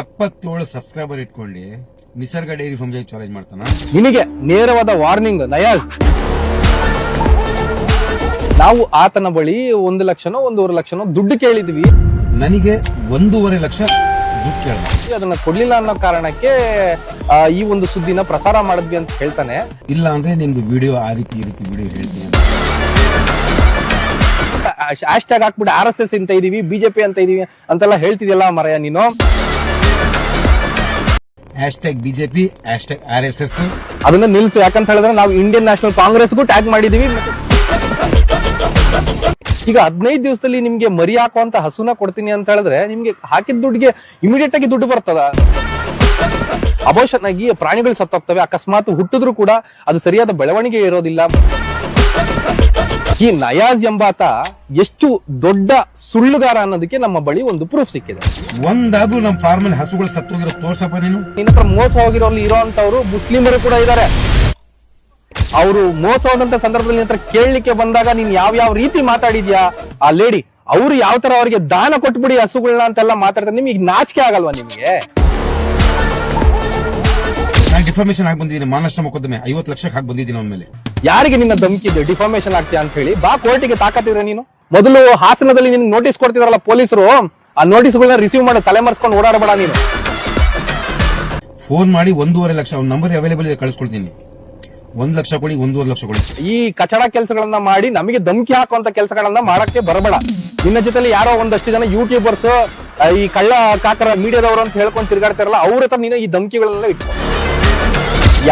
ಎಪ್ಪತ್ತೇಳು ಸಬ್ಸ್ಕ್ರೈಬರ್ ಇಟ್ಕೊಳ್ಳಿ. Nisarga dairy form challenge ಮಾಡ್ತಾನ. ನಿನಗೆ ನೇರವಾದ ವಾರ್ನಿಂಗ್ ನಯಾಜ್ ನಾವು ಆತನ ಬಳಿ ಒಂದು ಲಕ್ಷನೋ ಒಂದೂವರೆ ಲಕ್ಷನೋ ದುಡ್ಡು ಕೇಳಿದ್ವಿ. ನನಗೆ ಒಂದೂವರೆ ಲಕ್ಷ ದುಡ್ಡು ಕೇಳ ಅದನ್ನ ಕೊಡ್ಲಿಲ್ಲ ಅನ್ನೋ ಕಾರಣಕ್ಕೆ ಆ, ಈ ಒಂದು ಸುದ್ದಿನ ಪ್ರಸಾರ ಮಾಡಿದ್ವಿ ಅಂತ ಹೇಳ್ತಾನೆ. ಇಲ್ಲ ಅಂದ್ರೆ ನಿಮ್ದು ವಿಡಿಯೋ ಆ ರೀತಿ ಈ ರೀತಿ ವಿಡಿಯೋ ಹೇಳ್ತೀನಿ ಅಂತ. ಹ್ಯಾಶ್ ಟ್ಯಾಗ್ ಹಾಕ್ಬಿಟ್ಟು ಆರ್ ಎಸ್ ಎಸ್ ಅಂತ ಇದೀವಿ ಬಿಜೆಪಿ ಅಂತ ಇದೀವಿ ಅಂತೆಲ್ಲ ಹೇಳ್ತಿದ್ಯಲ್ಲ ಮರಯ ನೀನು? Hash tag BJP hash tag R S S ಅದನ್ನ ನಿಲ್ಸು, ಯಾಕಂತ ಹೇಳಿದ್ರೆ ನಾವು ಇಂಡಿಯನ್ ನ್ಯಾಷನಲ್ ಕಾಂಗ್ರೆಸ್ಗೂ ಟ್ಯಾಗ್ ಮಾಡಿದೀವಿ. ಈಗ ಹದಿನೈದು ದಿವಸದಲ್ಲಿ ನಿಮ್ಗೆ ಮರಿ ಹಾಕುವಂತ ಹಸುನ ಕೊಡ್ತೀನಿ ಅಂತ ಹೇಳಿದ್ರೆ ನಿಮ್ಗೆ ಹಾಕಿದ ದುಡ್ಡಿಗೆ ಇಮಿಡಿಯೇಟ್ ಆಗಿ ದುಡ್ಡು ಬರ್ತದ? ಅಬೋಷನ್ ಆಗಿ ಪ್ರಾಣಿಗಳು ಸತ್ತೋಗ್ತವೆ. ಅಕಸ್ಮಾತ್ ಹುಟ್ಟಿದ್ರು ಕೂಡ ಅದು ಸರಿಯಾದ ಬೆಳವಣಿಗೆ ಇರೋದಿಲ್ಲ. ಈ ನಯಾಜ್ ಎಂಬಾತ ಎಷ್ಟು ದೊಡ್ಡ ಸುಳ್ಳುಗಾರ ಅನ್ನೋದಕ್ಕೆ ನಮ್ಮ ಬಳಿ ಒಂದು ಪ್ರೂಫ್ ಸಿಕ್ಕಿದೆ. ಒಂದಾದ್ರೂ ನಮ್ಮ ಫಾರ್ಮ್ ಅಲ್ಲಿ ಹಸುಗಳು ಸತ್ತೋಗಿರೋ ತೋರ್ಸಪ್ಪ ನೀನು? ನಿನ್ನ ಹತ್ರ ಮೋಸ ಹೋಗಿರೋಲ್ಲಿ ಇರೋಂತವ್ರು ಮುಸ್ಲಿಮರು ಕೂಡ ಇದ್ದಾರೆ ಅವರು ಮೋಸ ಹೋದಂತ ಸಂದರ್ಭದಲ್ಲಿ ನಿನ್ನ ಹತ್ರ ಕೇಳಲಿಕ್ಕೆ ಬಂದಾಗ ನೀನ್ ಯಾವ ಯಾವ ರೀತಿ ಮಾತಾಡಿದ್ಯಾ? ಆ ಲೇಡಿ ಅವ್ರು ಯಾವ ತರ ಅವ್ರಿಗೆ ದಾನ ಕೊಟ್ಬಿಡಿ ಹಸುಗಳನ್ನ ಅಂತೆಲ್ಲ ಮಾತಾಡ್ತಾರೆ. ನಿಮಗೆ ನಾಚಿಕೆ ಆಗಲ್ವಾ ನಿಮ್ಗೆ? ನಾನು ಡಿಫಾರ್ಮೇಶನ್ ಆಗಿ ಬಂದಿದ್ದೀನಿ ಮಾನಷ್ಟ ಮೊಕದ್ದಮೆ ಐವತ್ತು ಲಕ್ಷಕ್ಕೆ ಹಾಕಿ ಬಂದಿದ್ದೀನಿ ಅವನ ಮೇಲೆ. ಯಾರಿಗೆ ನಿನ್ನ ಧಮಕಿದ್ದು ಡಿಫಾರ್ಮೇಶನ್ ಆಗ್ತೀಯ ಅಂತ ಹೇಳಿ. ಬಾ ಕೋರ್ಟಿಗೆ ತಾಕತ್ತಿದ್ರೆ ನೀನು. ಮೊದಲು ಹಾಸನದಲ್ಲಿ ನಿನ್ಗೆ ನೋಟಿಸ್ ಕೊಡ್ತಿದಾರಲ್ಲ ಪೊಲೀಸರು. ಆ ನೋಟಿಸ್ಗಳನ್ನ ರಿಸೀವ್ ಮಾಡಿ. ತಲೆ ಮರ್ಸ್ಕೊಂಡು ಓಡಾಡಬೇಡ ನೀನು. ಫೋನ್ ಮಾಡಿ ಒಂದೂವರೆ ಲಕ್ಷ. ಅವ್ನ ನಂಬರ್ ಅವೈಲೇಬಲ್ ಇದೆ ಕಳಿಸ್ಕೊಡ್ತೀನಿ. ಒಂದ್ ಲಕ್ಷ ಕೊಡಿ ಒಂದೂವರೆ ಲಕ್ಷ ಕೊಡಿ. ಈ ಕಚಡ ಕೆಲಸಗಳನ್ನ ಮಾಡಿ ನಮಗೆ ಧಮಕಿ ಹಾಕುವಂತ ಕೆಲಸಗಳನ್ನ ಮಾಡಕ್ಕೆ ಬರಬೇಡ. ನಿನ್ನ ಜೊತೆಲಿ ಯಾರೋ ಒಂದಷ್ಟು ಜನ ಯೂಟ್ಯೂಬರ್ಸ್ ಈ ಕಳ್ಳ ಕಾಕರ ಮೀಡಿಯಾದವರು ಅಂತ ಹೇಳ್ಕೊಂಡು ತಿರ್ಗಾಡ್ತಾರಲ್ಲ ಅವ್ರ ಹತ್ರ ನೀನು ಈ ಧಮಕಿಗಳನ್ನೆಲ್ಲ ಇಟ್ಕೊ.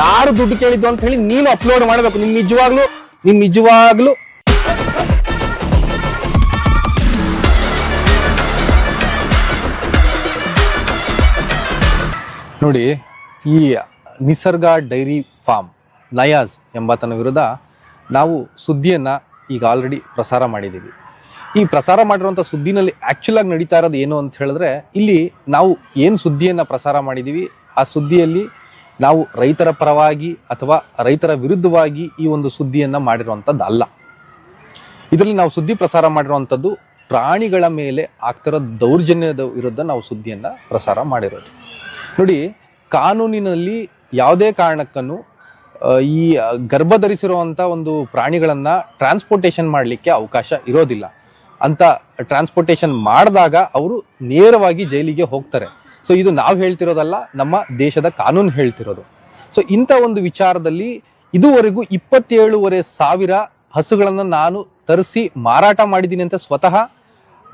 ಯಾರು ದುಡ್ಡು ಕೇಳಿದ್ದು ಅಂತ ಹೇಳಿ ನೀನು ಅಪ್ಲೋಡ್ ಮಾಡಬೇಕು. ನಿಮ್ ನಿಜವಾಗ್ಲು ನಿಮ್ ನಿಜವಾಗ್ಲು. ನೋಡಿ, ಈ ನಿಸರ್ಗ ಡೈರಿ ಫಾರ್ಮ್ ನಯಾಜ್ ಎಂಬಾತನ ವಿರುದ್ಧ ನಾವು ಸುದ್ದಿಯನ್ನ ಈಗ ಆಲ್ರೆಡಿ ಪ್ರಸಾರ ಮಾಡಿದ್ದೀವಿ. ಈ ಪ್ರಸಾರ ಮಾಡಿರುವಂಥ ಸುದ್ದಿನಲ್ಲಿ ಆ್ಯಕ್ಚುಲ್ ಆಗಿ ನಡೀತಾ ಇರೋದು ಏನು ಅಂತ ಹೇಳಿದ್ರೆ, ಇಲ್ಲಿ ನಾವು ಏನು ಸುದ್ದಿಯನ್ನು ಪ್ರಸಾರ ಮಾಡಿದ್ದೀವಿ, ಆ ಸುದ್ದಿಯಲ್ಲಿ ನಾವು ರೈತರ ಪರವಾಗಿ ಅಥವಾ ರೈತರ ವಿರುದ್ಧವಾಗಿ ಈ ಒಂದು ಸುದ್ದಿಯನ್ನು ಮಾಡಿರುವಂಥದ್ದು ಅಲ್ಲ ಇದರಲ್ಲಿ ನಾವು ಸುದ್ದಿ ಪ್ರಸಾರ ಮಾಡಿರುವಂಥದ್ದು ಪ್ರಾಣಿಗಳ ಮೇಲೆ ಆಗ್ತಿರೋ ದೌರ್ಜನ್ಯದ ವಿರುದ್ಧ ನಾವು ಸುದ್ದಿಯನ್ನು ಪ್ರಸಾರ ಮಾಡಿರೋದು. ನೋಡಿ, ಕಾನೂನಿನಲ್ಲಿ ಯಾವುದೇ ಕಾರಣಕ್ಕೂ ಈ ಗರ್ಭ ಧರಿಸಿರುವಂಥ ಒಂದು ಪ್ರಾಣಿಗಳನ್ನು ಟ್ರಾನ್ಸ್ಪೋರ್ಟೇಷನ್ ಮಾಡಲಿಕ್ಕೆ ಅವಕಾಶ ಇರೋದಿಲ್ಲ. ಅಂತ ಟ್ರಾನ್ಸ್ಪೋರ್ಟೇಷನ್ ಮಾಡಿದಾಗ ಅವರು ನೇರವಾಗಿ ಜೈಲಿಗೆ ಹೋಗ್ತಾರೆ. ಸೊ ಇದು ನಾವು ಹೇಳ್ತಿರೋದಲ್ಲ, ನಮ್ಮ ದೇಶದ ಕಾನೂನು ಹೇಳ್ತಿರೋದು. ಸೊ ಇಂಥ ಒಂದು ವಿಚಾರದಲ್ಲಿ ಇದುವರೆಗೂ ಇಪ್ಪತ್ತೇಳುವರೆ ಸಾವಿರ ಹಸುಗಳನ್ನು ನಾನು ತರಿಸಿ ಮಾರಾಟ ಮಾಡಿದ್ದೀನಿ ಅಂತ ಸ್ವತಃ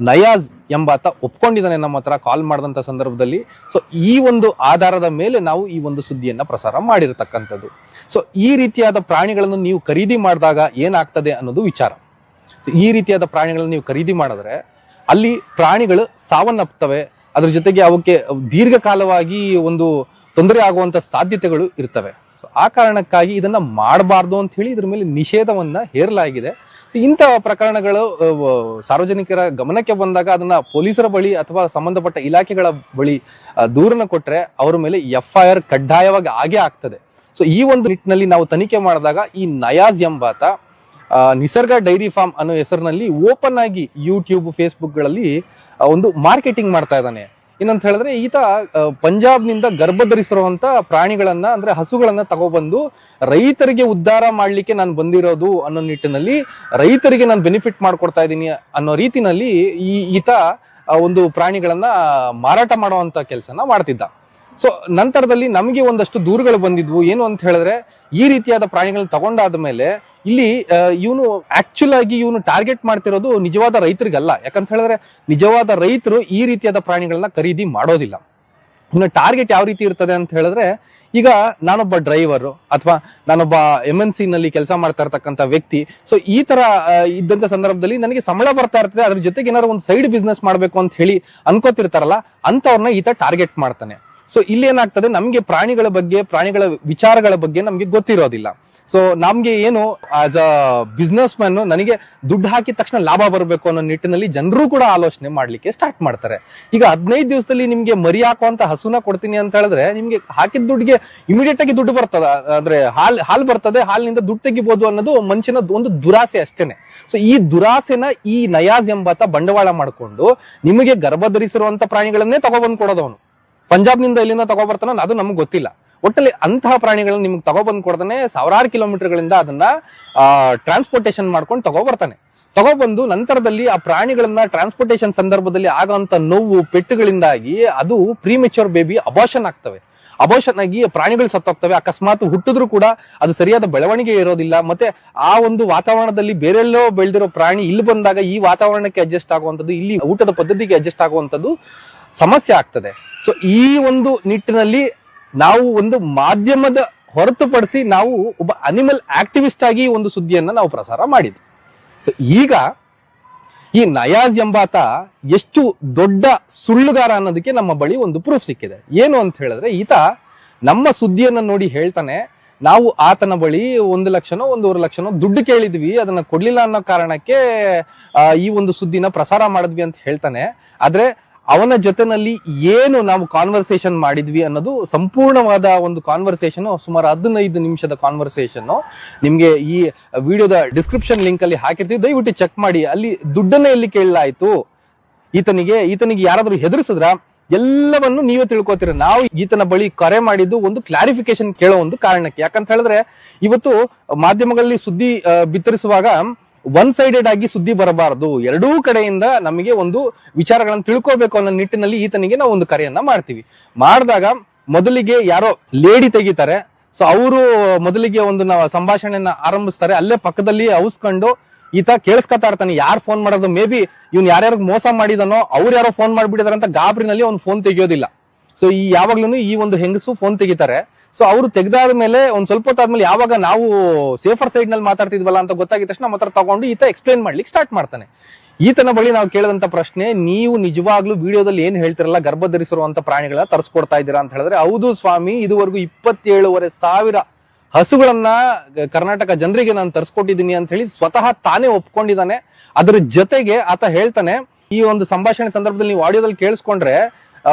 ನಯಾಜ್ ಎಂಬಾತ ಒಪ್ಕೊಂಡಿದ್ದಾನೆ ನಮ್ಮ ಹತ್ರ ಕಾಲ್ ಮಾಡಿದಂಥ ಸಂದರ್ಭದಲ್ಲಿ. ಸೊ ಈ ಒಂದು ಆಧಾರದ ಮೇಲೆ ನಾವು ಈ ಒಂದು ಸುದ್ದಿಯನ್ನು ಪ್ರಸಾರ ಮಾಡಿರತಕ್ಕಂಥದ್ದು. ಸೊ ಈ ರೀತಿಯಾದ ಪ್ರಾಣಿಗಳನ್ನು ನೀವು ಖರೀದಿ ಮಾಡಿದಾಗ ಏನಾಗ್ತದೆ ಅನ್ನೋದು ವಿಚಾರ. ಈ ರೀತಿಯಾದ ಪ್ರಾಣಿಗಳನ್ನು ನೀವು ಖರೀದಿ ಮಾಡಿದ್ರೆ ಅಲ್ಲಿ ಪ್ರಾಣಿಗಳು ಸಾವನ್ನಪ್ತವೆ ಅದ್ರ ಜೊತೆಗೆ ಅವಕ್ಕೆ ದೀರ್ಘಕಾಲವಾಗಿ ಒಂದು ತೊಂದರೆ ಆಗುವಂತ ಸಾಧ್ಯತೆಗಳು ಇರ್ತವೆ. ಸೊ ಆ ಕಾರಣಕ್ಕಾಗಿ ಇದನ್ನ ಮಾಡಬಾರ್ದು ಅಂತ ಹೇಳಿ ಇದ್ರ ಮೇಲೆ ನಿಷೇಧವನ್ನ ಹೇರಲಾಗಿದೆ. ಸೊ ಇಂಥ ಪ್ರಕರಣಗಳು ಸಾರ್ವಜನಿಕರ ಗಮನಕ್ಕೆ ಬಂದಾಗ ಅದನ್ನ ಪೊಲೀಸರ ಬಳಿ ಅಥವಾ ಸಂಬಂಧಪಟ್ಟ ಇಲಾಖೆಗಳ ಬಳಿ ದೂರನ ಕೊಟ್ಟರೆ ಅವರ ಮೇಲೆ ಎಫ್ ಐ ಆರ್ ಕಡ್ಡಾಯವಾಗಿ ಆಗೇ ಆಗ್ತದೆ. ಸೊ ಈ ಒಂದು ನಿಟ್ಟಿನಲ್ಲಿ ನಾವು ತನಿಖೆ ಮಾಡಿದಾಗ ಈ ನಯಾಜ್ ಎಂಬಾತ ನಿಸರ್ಗ ಡೈರಿ ಫಾರ್ಮ್ ಅನ್ನೋ ಹೆಸರಿನಲ್ಲಿ ಓಪನ್ ಆಗಿ ಯೂಟ್ಯೂಬ್ ಫೇಸ್ಬುಕ್ಗಳಲ್ಲಿ ಒಂದು ಮಾರ್ಕೆಟಿಂಗ್ ಮಾಡ್ತಾ ಇದ್ದಾನೆ. ಏನಂತ ಹೇಳಿದ್ರೆ ಈತ ಪಂಜಾಬ್ ಪಂಜಾಬ್ನಿಂದ ಗರ್ಭ ಧರಿಸಿರುವಂತ ಪ್ರಾಣಿಗಳನ್ನ, ಅಂದ್ರೆ ಹಸುಗಳನ್ನ ತಗೊಬಂದು ರೈತರಿಗೆ ಉದ್ಧಾರ ಮಾಡ್ಲಿಕ್ಕೆ ನಾನು ಬಂದಿರೋದು ಅನ್ನೋ ನಿಟ್ಟಿನಲ್ಲಿ ರೈತರಿಗೆ ನಾನು ಬೆನಿಫಿಟ್ ಮಾಡ್ಕೊಡ್ತಾ ಇದ್ದೀನಿ ಅನ್ನೋ ರೀತಿನಲ್ಲಿ ಈ ಈತ ಒಂದು ಪ್ರಾಣಿಗಳನ್ನ ಮಾರಾಟ ಮಾಡುವಂತ ಕೆಲಸನ ಮಾಡ್ತಿದ್ದ. ಸೊ ನಂತರದಲ್ಲಿ ನಮಗೆ ಒಂದಷ್ಟು ದೂರುಗಳು ಬಂದಿದ್ವು. ಏನು ಅಂತ ಹೇಳಿದ್ರೆ, ಈ ರೀತಿಯಾದ ಪ್ರಾಣಿಗಳನ್ನ ತಗೊಂಡಾದ ಮೇಲೆ, ಇಲ್ಲಿ ಇವನು ಆಕ್ಚುಲ್ ಆಗಿ ಇವನು ಟಾರ್ಗೆಟ್ ಮಾಡ್ತಿರೋದು ನಿಜವಾದ ರೈತರಿಗಲ್ಲ. ಯಾಕಂತ ಹೇಳಿದ್ರೆ, ನಿಜವಾದ ರೈತರು ಈ ರೀತಿಯಾದ ಪ್ರಾಣಿಗಳನ್ನ ಖರೀದಿ ಮಾಡೋದಿಲ್ಲ. ಇನ್ನು ಟಾರ್ಗೆಟ್ ಯಾವ ರೀತಿ ಇರ್ತದೆ ಅಂತ ಹೇಳಿದ್ರೆ, ಈಗ ನಾನೊಬ್ಬ ಡ್ರೈವರ್ ಅಥವಾ ನಾನೊಬ್ಬ ಎಂ ಎನ್ ಸಿ ನಲ್ಲಿ ಕೆಲಸ ಮಾಡ್ತಾ ಇರ್ತಕ್ಕಂಥ ವ್ಯಕ್ತಿ. ಸೊ ಈ ತರ ಇದ್ದಂತ ಸಂದರ್ಭದಲ್ಲಿ ನನಗೆ ಸಂಬಳ ಬರ್ತಾ ಇರ್ತದೆ. ಅದ್ರ ಜೊತೆಗೆ ಏನಾದ್ರು ಒಂದು ಸೈಡ್ ಬಿಸ್ನೆಸ್ ಮಾಡಬೇಕು ಅಂತ ಹೇಳಿ ಅನ್ಕೋತಿರ್ತಾರಲ್ಲ, ಅಂತವ್ರನ್ನ ಈತ ಟಾರ್ಗೆಟ್ ಮಾಡ್ತಾನೆ. ಸೊ ಇಲ್ಲಿ ಏನಾಗ್ತದೆ ನಮ್ಗೆ ಪ್ರಾಣಿಗಳ ಬಗ್ಗೆ, ಪ್ರಾಣಿಗಳ ವಿಚಾರಗಳ ಬಗ್ಗೆ ನಮ್ಗೆ ಗೊತ್ತಿರೋದಿಲ್ಲ. ಸೊ ನಮ್ಗೆ ಏನು ಆಸ್ ಅ ಬಿಸ್ನೆಸ್ ಮ್ಯಾನ್ ನನಗೆ ದುಡ್ಡು ಹಾಕಿದ ತಕ್ಷಣ ಲಾಭ ಬರಬೇಕು ಅನ್ನೋ ನಿಟ್ಟಿನಲ್ಲಿ ಜನರು ಕೂಡ ಆಲೋಚನೆ ಮಾಡ್ಲಿಕ್ಕೆ ಸ್ಟಾರ್ಟ್ ಮಾಡ್ತಾರೆ. ಈಗ ಹದಿನೈದು ದಿವಸದಲ್ಲಿ ನಿಮ್ಗೆ ಮರಿ ಹಾಕುವಂತ ಹಸುನ ಕೊಡ್ತೀನಿ ಅಂತ ಹೇಳಿದ್ರೆ, ನಿಮ್ಗೆ ಹಾಕಿದ ದುಡ್ಡಿಗೆ ಇಮಿಡಿಯೇಟ್ ಆಗಿ ದುಡ್ಡು ಬರ್ತದ, ಅಂದ್ರೆ ಹಾಲ್ ಹಾಲ್ ಬರ್ತದೆ, ಹಾಲಿನಿಂದ ದುಡ್ಡು ತೆಗಿಬಹುದು ಅನ್ನೋದು ಮನುಷ್ಯನ ಒಂದು ದುರಾಸೆ ಅಷ್ಟೇನೆ. ಸೊ ಈ ದುರಾಸೆನ ಈ ನಯಾಜ್ ಎಂಬಾತ ಬಂಡವಾಳ ಮಾಡಿಕೊಂಡು ನಿಮಗೆ ಗರ್ಭ ಧರಿಸಿರುವಂತ ಪ್ರಾಣಿಗಳನ್ನೇ ಕೊಡೋದು ಕೊಡೋದವನು ಪಂಜಾಬ್ನಿಂದ ಇಲ್ಲಿಂದ ತಗೋಬರ್ತಾನ ಅದು ನಮ್ಗೆ ಗೊತ್ತಿಲ್ಲ. ಒಟ್ಟಲ್ಲಿ ಅಂತಹ ಪ್ರಾಣಿಗಳನ್ನ ನಿಮ್ಗೆ ತಗೊಬಂದು ಕೊಡ್ತಾನೆ ಸಾವಿರಾರು ಕಿಲೋಮೀಟರ್ಗಳಿಂದ ಅದನ್ನ ಟ್ರಾನ್ಸ್ಪೋರ್ಟೇಷನ್ ಮಾಡ್ಕೊಂಡು ತಗೋಬರ್ತಾನೆ. ತಗೊಬಂದು ನಂತರದಲ್ಲಿ ಆ ಪ್ರಾಣಿಗಳನ್ನ ಟ್ರಾನ್ಸ್ಪೋರ್ಟೇಷನ್ ಸಂದರ್ಭದಲ್ಲಿ ಆಗುವಂತ ನೋವು, ಪೆಟ್ಟುಗಳಿಂದಾಗಿ ಅದು ಪ್ರೀಮೆಚೂರ್ ಬೇಬಿ ಅಬಾಷನ್ ಆಗ್ತವೆ. ಅಬೋಷನ್ ಆಗಿ ಪ್ರಾಣಿಗಳು ಸತ್ತೋಗ್ತವೆ. ಅಕಸ್ಮಾತ್ ಹುಟ್ಟಿದ್ರು ಕೂಡ ಅದು ಸರಿಯಾದ ಬೆಳವಣಿಗೆ ಇರೋದಿಲ್ಲ. ಮತ್ತೆ ಆ ಒಂದು ವಾತಾವರಣದಲ್ಲಿ ಬೇರೆಲ್ಲೋ ಬೆಳೆದಿರೋ ಪ್ರಾಣಿ ಇಲ್ಲಿ ಬಂದಾಗ ಈ ವಾತಾವರಣಕ್ಕೆ ಅಡ್ಜಸ್ಟ್ ಆಗುವಂಥದ್ದು, ಇಲ್ಲಿ ಊಟದ ಪದ್ಧತಿಗೆ ಅಡ್ಜಸ್ಟ್ ಆಗುವಂಥದ್ದು ಸಮಸ್ಯೆ ಆಗ್ತದೆ. ಸೊ ಈ ಒಂದು ನಿಟ್ಟಿನಲ್ಲಿ ನಾವು ಒಂದು ಮಾಧ್ಯಮದ ಹೊರತುಪಡಿಸಿ ನಾವು ಒಬ್ಬ ಅನಿಮಲ್ ಆಕ್ಟಿವಿಸ್ಟ್ ಆಗಿ ಒಂದು ಸುದ್ದಿಯನ್ನ ನಾವು ಪ್ರಸಾರ ಮಾಡಿದ್ವಿ. ಈಗ ಈ ನಯಾಜ್ ಎಂಬಾತ ಎಷ್ಟು ದೊಡ್ಡ ಸುಳ್ಳುಗಾರ ಅನ್ನೋದಕ್ಕೆ ನಮ್ಮ ಬಳಿ ಒಂದು ಪ್ರೂಫ್ ಸಿಕ್ಕಿದೆ. ಏನು ಅಂತ ಹೇಳಿದ್ರೆ ಈತ ನಮ್ಮ ಸುದ್ದಿಯನ್ನ ನೋಡಿ ಹೇಳ್ತಾನೆ, ನಾವು ಆತನ ಬಳಿ ಒಂದು ಲಕ್ಷನೋ, ಒಂದೂವರೆ ಲಕ್ಷನೋ ದುಡ್ಡು ಕೇಳಿದ್ವಿ, ಅದನ್ನ ಕೊಡ್ಲಿಲ್ಲ ಅನ್ನೋ ಕಾರಣಕ್ಕೆ ಈ ಒಂದು ಸುದ್ದಿನ ಪ್ರಸಾರ ಮಾಡಿದ್ವಿ ಅಂತ ಹೇಳ್ತಾನೆ. ಆದ್ರೆ ಅವನ ಜೊತೆನಲ್ಲಿ ಏನು ನಾವು ಕಾನ್ವರ್ಸೇಷನ್ ಮಾಡಿದ್ವಿ ಅನ್ನೋದು ಸಂಪೂರ್ಣವಾದ ಒಂದು ಕಾನ್ವರ್ಸೇಷನ್ ಸುಮಾರು ಹದಿನೈದು ನಿಮಿಷದ ಕಾನ್ವರ್ಸೇಷನ್ ನಿಮ್ಗೆ ಈ ವಿಡಿಯೋದ ಡಿಸ್ಕ್ರಿಪ್ಷನ್ ಲಿಂಕ್ ಅಲ್ಲಿ ಹಾಕಿರ್ತೀವಿ. ದಯವಿಟ್ಟು ಚೆಕ್ ಮಾಡಿ. ಅಲ್ಲಿ ದುಡ್ಡನ್ನ ಎಲ್ಲಿ ಕೇಳಲಾಯ್ತು? ಈತನಿಗೆ ಈತನಿಗೆ ಯಾರಾದ್ರೂ ಹೆದರ್ಸಿದ್ರ? ಎಲ್ಲವನ್ನು ನೀವೇ ತಿಳ್ಕೊತೀರ. ನಾವು ಈತನ ಬಳಿ ಕರೆ ಮಾಡಿದ್ದು ಒಂದು ಕ್ಲಾರಿಫಿಕೇಶನ್ ಕೇಳೋ ಒಂದು ಕಾರಣಕ್ಕೆ. ಯಾಕಂತ ಹೇಳಿದ್ರೆ, ಇವತ್ತು ಮಾಧ್ಯಮಗಳಲ್ಲಿ ಸುದ್ದಿ ಬಿತ್ತರಿಸುವಾಗ ಒನ್ ಸೈಡೆಡ್ ಆಗಿ ಸುದ್ದಿ ಬರಬಾರದು. ಎರಡೂ ಕಡೆಯಿಂದ ನಮಗೆ ಒಂದು ವಿಚಾರಗಳನ್ನು ತಿಳ್ಕೊಬೇಕು ಅನ್ನೋ ನಿಟ್ಟಿನಲ್ಲಿ ಈತನಿಗೆ ನಾವು ಒಂದು ಕರೆಯನ್ನ ಮಾಡ್ತೀವಿ. ಮಾಡಿದಾಗ ಮೊದಲಿಗೆ ಯಾರೋ ಲೇಡಿ ತೆಗಿತಾರೆ. ಸೊ ಅವರು ಮೊದಲಿಗೆ ಒಂದು ಸಂಭಾಷಣೆಯನ್ನ ಆರಂಭಿಸ್ತಾರೆ. ಅಲ್ಲೇ ಪಕ್ಕದಲ್ಲಿ ಔಸ್ಕೊಂಡು ಈತ ಕೇಳಿಸ್ಕೊತಾ ಇರ್ತಾನೆ, ಯಾರು ಫೋನ್ ಮಾಡೋದು? ಮೇ ಬಿ ಇವ್ನು ಯಾರ್ಯಾರು ಮೋಸ ಮಾಡಿದಾನೋ, ಅವ್ರು ಯಾರೋ ಫೋನ್ ಮಾಡ್ಬಿಟ್ಟಿದಾರೆ ಅಂತ ಗಾಬರಿನಲ್ಲಿ ಅವ್ನು ಫೋನ್ ತೆಗಿಯೋದಿಲ್ಲ. ಸೊ ಈ ಯಾವಾಗ್ಲೂ ಈ ಒಂದು ಹೆಂಗಸು ಫೋನ್ ತೆಗಿತಾರೆ. ಸೊ ಅವರು ತೆಗೆದಾದ ಮೇಲೆ ಒಂದ್ ಸ್ವಲ್ಪ ಹೊತ್ತಾದ್ಮೇಲೆ ಯಾವಾಗ ನಾವು ಸೇಫರ್ ಸೈಡ್ನಲ್ಲಿ ಮಾತಾಡ್ತಿದ್ವಲ್ಲ ಅಂತ ಗೊತ್ತಾಗಿದ ತಕ್ಷಣ ಮಾತ್ರ ತಗೊಂಡು ಈತ ಎಕ್ಸ್ಪ್ಲೇನ್ ಮಾಡ್ಲಿಕ್ಕೆ ಸ್ಟಾರ್ಟ್ ಮಾಡ್ತಾನೆ. ಈತನ ಬಳಿ ನಾವು ಕೇಳಿದಂತ ಪ್ರಶ್ನೆ, ನೀವು ನಿಜವಾಗ್ಲೂ ವಿಡಿಯೋದಲ್ಲಿ ಏನ್ ಹೇಳ್ತಿರಲ್ಲ ಗರ್ಭ ಧರಿಸಿರುವಂತ ಪ್ರಾಣಿಗಳನ್ನ ತರಿಸ್ಕೊಡ್ತಾ ಇದ್ದೀರಾ ಅಂತ ಹೇಳಿದ್ರೆ, ಹೌದು ಸ್ವಾಮಿ, ಇದುವರೆಗೂ ಇಪ್ಪತ್ತೇಳುವರೆ ಸಾವಿರ ಹಸುಗಳನ್ನ ಕರ್ನಾಟಕ ಜನರಿಗೆ ನಾನು ತರಿಸ್ಕೊಟ್ಟಿದ್ದೀನಿ ಅಂತ ಹೇಳಿ ಸ್ವತಃ ತಾನೇ ಒಪ್ಕೊಂಡಿದ್ದಾನೆ. ಅದರ ಜೊತೆಗೆ ಆತ ಹೇಳ್ತಾನೆ, ಈ ಒಂದು ಸಂಭಾಷಣೆ ಸಂದರ್ಭದಲ್ಲಿ ನೀವು ಆಡಿಯೋದಲ್ಲಿ ಕೇಳಿಸ್ಕೊಂಡ್ರೆ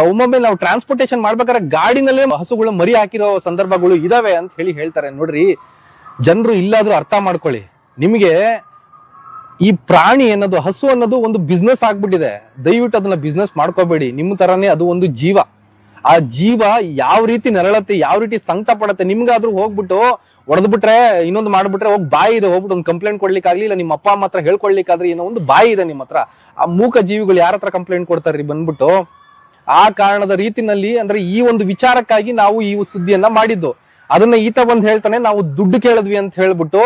ಒಮ್ಮೊಮ್ಮೆ ನಾವು ಟ್ರಾನ್ಸ್ಪೋರ್ಟೇಷನ್ ಮಾಡ್ಬೇಕಾದ್ರೆ ಗಾಡಿನಲ್ಲೇ ಹಸುಗಳು ಮರಿ ಹಾಕಿರೋ ಸಂದರ್ಭಗಳು ಇದಾವೆ ಅಂತ ಹೇಳಿ ಹೇಳ್ತಾರೆ. ನೋಡ್ರಿ, ಜನರು ಇಲ್ಲಾದ್ರೂ ಅರ್ಥ ಮಾಡ್ಕೊಳ್ಳಿ. ನಿಮಗೆ ಈ ಪ್ರಾಣಿ ಅನ್ನೋದು, ಹಸು ಅನ್ನೋದು ಒಂದು ಬಿಸ್ನೆಸ್ ಆಗ್ಬಿಟ್ಟಿದೆ. ದಯವಿಟ್ಟು ಅದನ್ನ ಬಿಸ್ನೆಸ್ ಮಾಡ್ಕೋಬೇಡಿ. ನಿಮ್ಮ ತರಾನೇ ಅದು ಒಂದು ಜೀವ. ಆ ಜೀವ ಯಾವ ರೀತಿ ನೆರಳತ್ತೆ, ಯಾವ ರೀತಿ ಸಂಕಟ ಪಡತ್ತೆ, ನಿಮ್ಗಾದ್ರೂ ಹೋಗ್ಬಿಟ್ಟು ಹೊಡೆದ್ಬಿಟ್ರೆ ಇನ್ನೊಂದು ಮಾಡ್ಬಿಟ್ರೆ ಹೋಗಿ ಬಾಯಿ ಇದೆ, ಹೋಗ್ಬಿಟ್ಟು ಒಂದು ಕಂಪ್ಲೇಂಟ್ ಕೊಡ್ಲಿಕ್ಕಾಗ್ಲಿ ಇಲ್ಲ ನಿಮ್ಮ ಅಪ್ಪ ಅಮ್ಮ ಹತ್ರ ಹೇಳ್ಕೊಳ್ಲಿಕ್ಕಾದ್ರೆ ಏನೋ ಒಂದು ಬಾಯಿ ಇದೆ ನಿಮ್ಮ ಹತ್ರ. ಆ ಮೂಕ ಜೀವಿಗಳು ಯಾರ ಹತ್ರ ಕಂಪ್ಲೇಂಟ್ ಕೊಡ್ತಾರ್ರಿ ಬಂದ್ಬಿಟ್ಟು? ಆ ಕಾರಣದ ರೀತಿನಲ್ಲಿ ಅಂದ್ರೆ ಈ ಒಂದು ವಿಚಾರಕ್ಕಾಗಿ ನಾವು ಈ ಸುದ್ದಿಯನ್ನ ಮಾಡಿದ್ದು. ಅದನ್ನ ಈತ ಬಂದ್ ಹೇಳ್ತಾನೆ, ನಾವು ದುಡ್ಡು ಕೇಳಿದ್ವಿ ಅಂತ ಹೇಳ್ಬಿಟ್ಟು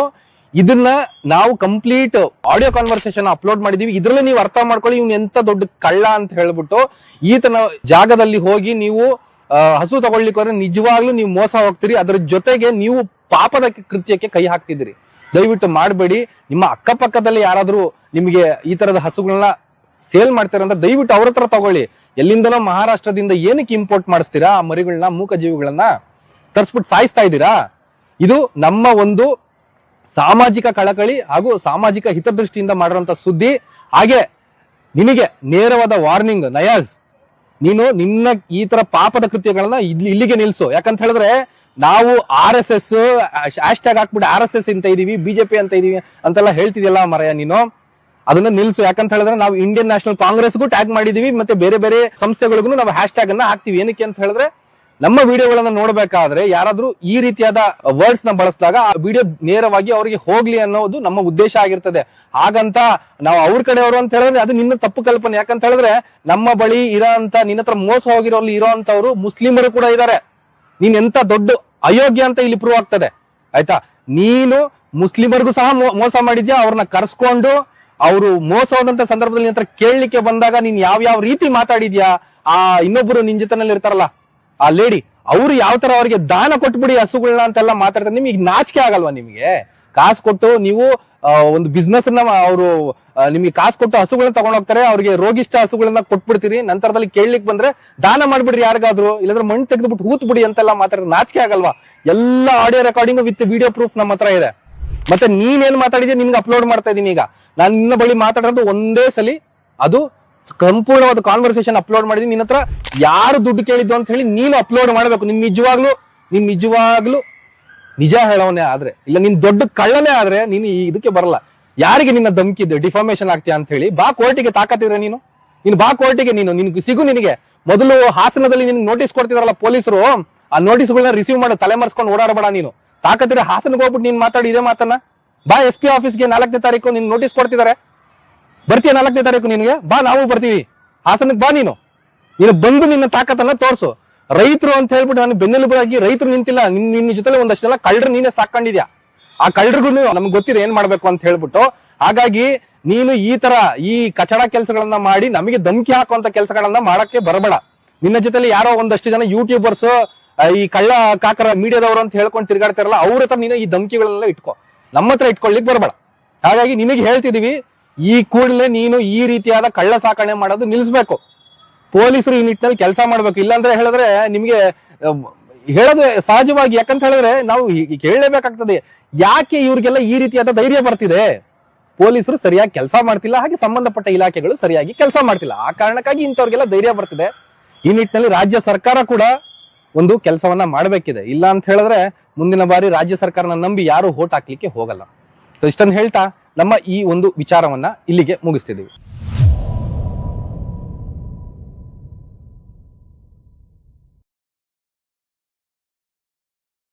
ಇದನ್ನ ನಾವು ಕಂಪ್ಲೀಟ್ ಆಡಿಯೋ ಕಾನ್ವರ್ಸೇಷನ್ ಅಪ್ಲೋಡ್ ಮಾಡಿದೀವಿ. ಇದ್ರಲ್ಲಿ ನೀವು ಅರ್ಥ ಮಾಡ್ಕೊಳ್ಳಿ, ಇವ್ನು ಎಂತ ದೊಡ್ಡ ಕಳ್ಳ ಅಂತ ಹೇಳ್ಬಿಟ್ಟು ಈತನ ಜಾಗದಲ್ಲಿ ಹೋಗಿ ನೀವು ಹಸು ತಗೊಳ್ಲಿಕ್ಕೆ ಹೋದ್ರೆ ನಿಜವಾಗ್ಲೂ ನೀವು ಮೋಸ ಹೋಗ್ತೀರಿ. ಅದ್ರ ಜೊತೆಗೆ ನೀವು ಪಾಪದ ಕೃತ್ಯಕ್ಕೆ ಕೈ ಹಾಕ್ತಿದ್ದೀರಿ. ದಯವಿಟ್ಟು ಮಾಡಬೇಡಿ. ನಿಮ್ಮ ಅಕ್ಕಪಕ್ಕದಲ್ಲಿ ಯಾರಾದ್ರೂ ನಿಮಗೆ ಈ ತರದ ಹಸುಗಳನ್ನ ಸೇಲ್ ಮಾಡ್ತಾರೆ ಅಂತ ದಯವಿಟ್ಟು ಅವ್ರ ಹತ್ರ ತಗೊಳ್ಳಿ. ಎಲ್ಲಿಂದನೋ ಮಹಾರಾಷ್ಟ್ರದಿಂದ ಏನಕ್ಕೆ ಇಂಪೋರ್ಟ್ ಮಾಡಿಸ್ತೀರಾ? ಆ ಮರಿಗಳನ್ನ ಮೂಕ ಜೀವಿಗಳನ್ನ ತರಿಸ್ಬಿಟ್ಟು ಸಾಯಿಸ್ತಾ ಇದ್ದೀರಾ? ಇದು ನಮ್ಮ ಒಂದು ಸಾಮಾಜಿಕ ಕಳಕಳಿ ಹಾಗೂ ಸಾಮಾಜಿಕ ಹಿತದೃಷ್ಟಿಯಿಂದ ಮಾಡಿರುವಂತ ಸುದ್ದಿ. ಹಾಗೆ ನಿನಗೆ ನೇರವಾದ ವಾರ್ನಿಂಗ್ ನಯಾಜ್, ನೀನು ನಿನ್ನ ಈ ತರ ಪಾಪದ ಕೃತ್ಯಗಳನ್ನ ಇಲ್ಲಿ ಇಲ್ಲಿಗೆ ನಿಲ್ಸು. ಯಾಕಂತ ಹೇಳಿದ್ರೆ ನಾವು ಆರ್ ಎಸ್ ಎಸ್ ಹ್ಯಾಶ್ ಹಾಕ್ಬಿಟ್ಟು ಆರ್ ಎಸ್ ಎಸ್ ಅಂತ ಇದೀವಿ ಬಿಜೆಪಿ ಅಂತ ಇದೀವಿ ಅಂತೆಲ್ಲ ಹೇಳ್ತಿದ್ಯಲ್ಲ ಮರಯ ನೀನು. ಅದನ್ನ ನಿಲ್ಸು. ಯಾಕಂತ ಹೇಳಿದ್ರೆ ನಾವು ಇಂಡಿಯನ್ ನ್ಯಾಷನಲ್ ಕಾಂಗ್ರೆಸ್ಗೂ ಟ್ಯಾಗ್ ಮಾಡಿದೀವಿ, ಮತ್ತೆ ಬೇರೆ ಬೇರೆ ಸಂಸ್ಥೆಗಳಿಗೂ ನಾವು ಹ್ಯಾಶ್ ಟ್ಯಾಗ್ ಅನ್ನ ಹಾಕ್ತಿವಿ. ಏನಕ್ಕೆ ಅಂತ ಹೇಳಿದ್ರೆ, ನಮ್ಮ ವಿಡಿಯೋಗಳನ್ನ ನೋಡಬೇಕಾದ್ರೆ ಯಾರಾದ್ರೂ ಈ ರೀತಿಯಾದ ವರ್ಡ್ಸ್ನ ಬಳಸಿದಾಗ ಆ ವಿಡಿಯೋ ನೇರವಾಗಿ ಅವರಿಗೆ ಹೋಗ್ಲಿ ಅನ್ನೋದು ನಮ್ಮ ಉದ್ದೇಶ ಆಗಿರ್ತದೆ. ಹಾಗಂತ ನಾವು ಅವ್ರ ಕಡೆಯವರು ಅಂತ ಹೇಳಿದ್ರೆ ಅದು ನಿನ್ನ ತಪ್ಪು ಕಲ್ಪನೆ. ಯಾಕಂತ ಹೇಳಿದ್ರೆ ನಮ್ಮ ಬಳಿ ಇರೋ ಅಂತ, ನಿನ್ನ ಹತ್ರ ಮೋಸ ಹೋಗಿರೋಲ್ಲಿ ಇರೋ ಅಂತವ್ರು ಮುಸ್ಲಿಮರು ಕೂಡ ಇದ್ದಾರೆ ನೀನ್ ಎಂತ ದೊಡ್ಡ ಅಯೋಗ್ಯ ಅಂತ ಇಲ್ಲಿ ಪ್ರೂವ್ ಆಗ್ತದೆ. ಆಯ್ತಾ? ನೀನು ಮುಸ್ಲಿಮರಿಗೂ ಸಹ ಮೋಸ ಮಾಡಿದ್ಯಾ? ಅವ್ರನ್ನ ಕರ್ಸ್ಕೊಂಡು ಅವರು ಮೋಸ ಹೋದಂತ ಸಂದರ್ಭದಲ್ಲಿ ನಂತರ ಕೇಳಲಿಕ್ಕೆ ಬಂದಾಗ ನೀನ್ ಯಾವ ಯಾವ ರೀತಿ ಮಾತಾಡಿದ್ಯಾ? ಆ ಇನ್ನೊಬ್ರು ನಿನ್ ಜೊತೆನಲ್ಲಿ ಇರ್ತಾರಲ್ಲ, ಆ ಲೇಡಿ ಅವ್ರು ಯಾವ ತರ ಅವ್ರಿಗೆ ದಾನ ಕೊಟ್ಬಿಡಿ ಹಸುಗಳನ್ನ ಅಂತೆಲ್ಲ ಮಾತಾಡ್ತಾರೆ. ನಿಮಗೆ ನಾಚಿಕೆ ಆಗಲ್ವಾ ನಿಮಗೆ? ಕಾಸು ಕೊಟ್ಟು ನೀವು ಒಂದು ಬಿಸ್ನೆಸ್ನ ಅವರು ನಿಮಗೆ ಕಾಸು ಕೊಟ್ಟು ಹಸುಗಳನ್ನ ತಗೊಂಡ್ ಹೋಗ್ತಾರೆ, ಅವ್ರಿಗೆ ರೋಗಿಷ್ಟ ಹಸುಗಳನ್ನ ಕೊಟ್ಬಿಡ್ತೀರಿ, ನಂತರದಲ್ಲಿ ಕೇಳಲಿಕ್ಕೆ ಬಂದ್ರೆ ದಾನ ಮಾಡ್ಬಿಡ್ರಿ ಯಾರಿಗಾದ್ರು, ಇಲ್ಲಾಂದ್ರೆ ಮಣ್ಣು ತೆಗೆದ್ಬಿಟ್ಟು ಹೂತ್ ಬಿಡಿ ಅಂತೆಲ್ಲ ಮಾತಾಡಿದ್ರೆ ನಾಚಿಕೆ ಆಗಲ್ವಾ? ಎಲ್ಲ audio recording with video proof ನಮ್ಮ ಹತ್ರ ಇದೆ. ಮತ್ತೆ ನೀನೇನ್ ಮಾತಾಡಿದ್ಯಾ? ನಿನ್ಗೆ ಅಪ್ಲೋಡ್ ಮಾಡ್ತಾ ಇದೀನಿ ಈಗ. ನಾನು ನಿನ್ನ ಬಳಿ ಮಾತಾಡೋದು ಒಂದೇ ಸಲಿ ಅದು ಸಂಪೂರ್ಣವಾದ ಕಾನ್ವರ್ಸೇಷನ್ ಅಪ್ಲೋಡ್ ಮಾಡಿದೀನಿ ನಿನ್ನ ಹತ್ರ ಯಾರು ದುಡ್ಡು ಕೇಳಿದ್ದು ಅಂತ ಹೇಳಿ ನೀನು ಅಪ್ಲೋಡ್ ಮಾಡಬೇಕು. ನಿನ್ ನಿಜವಾಗ್ಲೂ ನಿಮ್ಮ ನಿಜವಾಗ್ಲೂ ನಿಜ ಹೇಳೋನೆ ಆದ್ರೆ, ಇಲ್ಲ ನಿನ್ ದೊಡ್ಡ ಕಳ್ಳನೇ ಆದ್ರೆ ನೀನು ಇದಕ್ಕೆ ಬರಲ್ಲ. ಯಾರಿಗೆ ನಿನ್ನ ಧಮ್ಕಿದ್ದು ಡಿಫಾರ್ಮೇಶನ್ ಆಗ್ತೀಯ ಅಂತ ಹೇಳಿ, ಬಾ ಕೋರ್ಟಿಗೆ ತಾಕತ್ತಿದ್ರೆ ನೀನು. ನೀನು ಬಾ ಕೋರ್ಟಿಗೆ ನೀನು, ನಿನ್ಗೆ ಸಿಗು ನಿನಗೆ. ಮೊದಲು ಹಾಸನದಲ್ಲಿ ನಿನ್ಗೆ ನೋಟಿಸ್ ಕೊಡ್ತಿದಾರಲ್ಲ ಪೊಲೀಸರು, ಆ ನೋಟಿಸ್ಗಳನ್ನ ರಿಸೀವ್ ಮಾಡು, ತಲೆ ಮರ್ಸ್ಕೊಂಡು ಓಡಾಡಬೇಡ ನೀನು. ತಾಕತ್ತಿದ್ರೆ ಹಾಸನಕ್ಕೆ ಹೋಗ್ಬಿಟ್ಟು ನೀನ್ ಮಾತಾಡಿ ಇದೇ ಮಾತನ್ನ. ಬಾ ಎಸ್ ಪಿ ಆಫೀಸ್ಗೆ ನಾಲ್ಕನೇ ತಾರೀಕು ನಿನ್ ನೋಟಿಸ್ ಕೊಡ್ತಿದ್ದಾರೆ ಬರ್ತೀಯ ನಾಲ್ಕನೇ ತಾರೀಕು ನಿನ್ಗೆ? ಬಾ, ನಾವು ಬರ್ತೀವಿ. ಹಾಸನಕ್ಕೆ ಬಾ ನೀನು. ನೀನು ಬಂದು ನಿನ್ನ ತಾಕತ್ತನ್ನ ತೋರಿಸು. ರೈತರು ಅಂತ ಹೇಳ್ಬಿಟ್ಟು ನಾನು ಬೆನ್ನೆಲುಬಾಗಿ ರೈತರು ನಿಂತಿಲ್ಲ. ನಿನ್ ನಿನ್ನ ಜೊತೆ ಒಂದಷ್ಟು ಜನ ಕಳ್ಳರು ನೀನೇ ಸಾಕೊಂಡಿದ್ಯಾ ಆ ಕಳ್ಳರಿಗೂ ನಮ್ಗೆ ಗೊತ್ತಿದೆ ಏನ್ ಮಾಡ್ಬೇಕು ಅಂತ ಹೇಳ್ಬಿಟ್ಟು. ಹಾಗಾಗಿ ನೀನು ಈ ತರ ಈ ಕಚಡ ಕೆಲಸಗಳನ್ನ ಮಾಡಿ ನಮಗೆ ಧಮಕಿ ಹಾಕುವಂತ ಕೆಲಸಗಳನ್ನ ಮಾಡಕ್ಕೆ ಬರಬೇಡ. ನಿನ್ನ ಜೊತೆಲಿ ಯಾರೋ ಒಂದಷ್ಟು ಜನ ಯೂಟ್ಯೂಬರ್ಸ್ ಈ ಕಳ್ಳ ಕಾಕರ ಮೀಡಿಯಾದವರು ಅಂತ ಹೇಳ್ಕೊಂಡು ತಿರ್ಗಾಡ್ತಾರಲ್ಲ, ಅವ್ರ ಹತ್ರ ನೀನು ಈ ಧಮಕಿಗಳನ್ನೆಲ್ಲ ಇಟ್ಕೋ. ನಮ್ಮ ಹತ್ರ ಇಟ್ಕೊಳ್ಳಿಕ್ ಬರಬೇಡ. ಹಾಗಾಗಿ ನಿನಗೆ ಹೇಳ್ತಿದೀವಿ, ಈ ಕೂಡಲೇ ನೀನು ಈ ರೀತಿಯಾದ ಕಳ್ಳ ಸಾಕಣೆ ಮಾಡೋದು ನಿಲ್ಲಿಸ್ಬೇಕು ಪೊಲೀಸರು ಈ ನಿಟ್ಟಿನಲ್ಲಿ ಕೆಲಸ ಮಾಡ್ಬೇಕು. ಇಲ್ಲಾಂದ್ರೆ ಹೇಳಿದ್ರೆ ನಿಮ್ಗೆ ಹೇಳೋದು ಸಹಜವಾಗಿ, ಯಾಕಂತ ಹೇಳಿದ್ರೆ ನಾವು ಕೇಳಲೇಬೇಕಾಗ್ತದೆ. ಯಾಕೆ ಇವ್ರಿಗೆಲ್ಲ ಈ ರೀತಿಯಾದ ಧೈರ್ಯ ಬರ್ತಿದೆ? ಪೊಲೀಸರು ಸರಿಯಾಗಿ ಕೆಲಸ ಮಾಡ್ತಿಲ್ಲ, ಹಾಗೆ ಸಂಬಂಧಪಟ್ಟ ಇಲಾಖೆಗಳು ಸರಿಯಾಗಿ ಕೆಲಸ ಮಾಡ್ತಿಲ್ಲ. ಆ ಕಾರಣಕ್ಕಾಗಿ ಇಂಥವ್ರಿಗೆಲ್ಲ ಧೈರ್ಯ ಬರ್ತಿದೆ. ಈ ನಿಟ್ಟಿನಲ್ಲಿ ರಾಜ್ಯ ಸರ್ಕಾರ ಕೂಡ ಒಂದು ಕೆಲಸವನ್ನ ಮಾಡಬೇಕಿದೆ. ಇಲ್ಲ ಅಂತ ಹೇಳಿದ್ರೆ ಮುಂದಿನ ಬಾರಿ ರಾಜ್ಯ ಸರ್ಕಾರನ ನಂಬಿ ಯಾರು ಹೋಟ್ ಹಾಕ್ಲಿಕ್ಕೆ ಹೋಗಲ್ಲ. ಇಷ್ಟನ್ನು ಹೇಳ್ತಾ ನಮ್ಮ ಈ ಒಂದು ವಿಚಾರವನ್ನ ಇಲ್ಲಿಗೆ ಮುಗಿಸ್ತಿದ್ದೀವಿ.